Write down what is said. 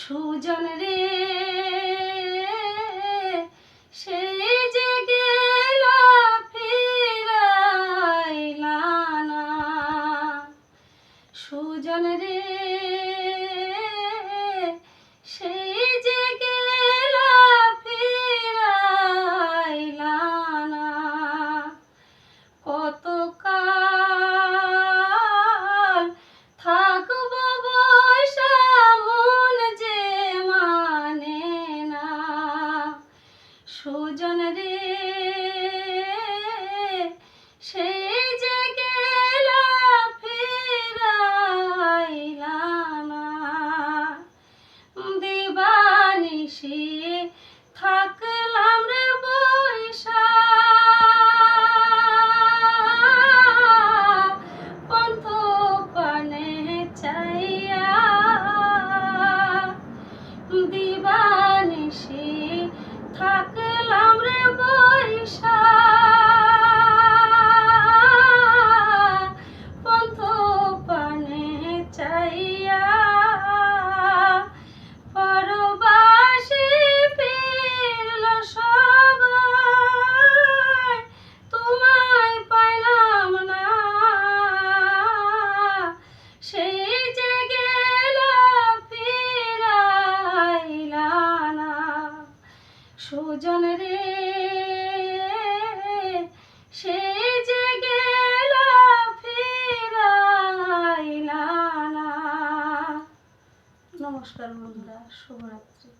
সুজন রে সেই যে গেল ফিরাইলা না। সুজন রে সুজন রে সেই যে গেল ফিরাইলা না। থাকলাম রে বৈশা পন্থ পানে চাইয়া দিবানিশি থাকলাম সুজন রে সে যে গেল ফিরাইলা নমস্কার বন্ধুরা শুভরাত্রি।